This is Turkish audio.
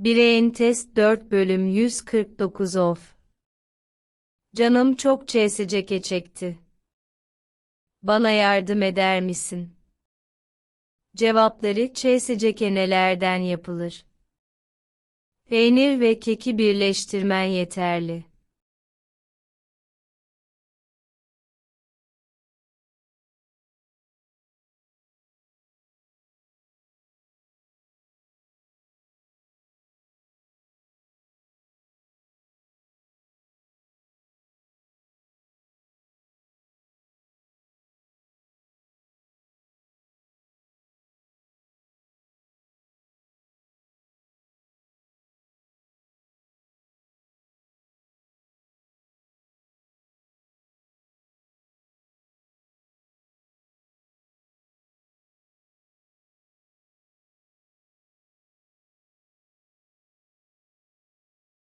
Bireyin test 4 bölüm 149 of. Canım çok çeseceke çekti. Bana yardım eder misin? Cevapları çeseceke nelerden yapılır? Peynir ve keki birleştirmen yeterli.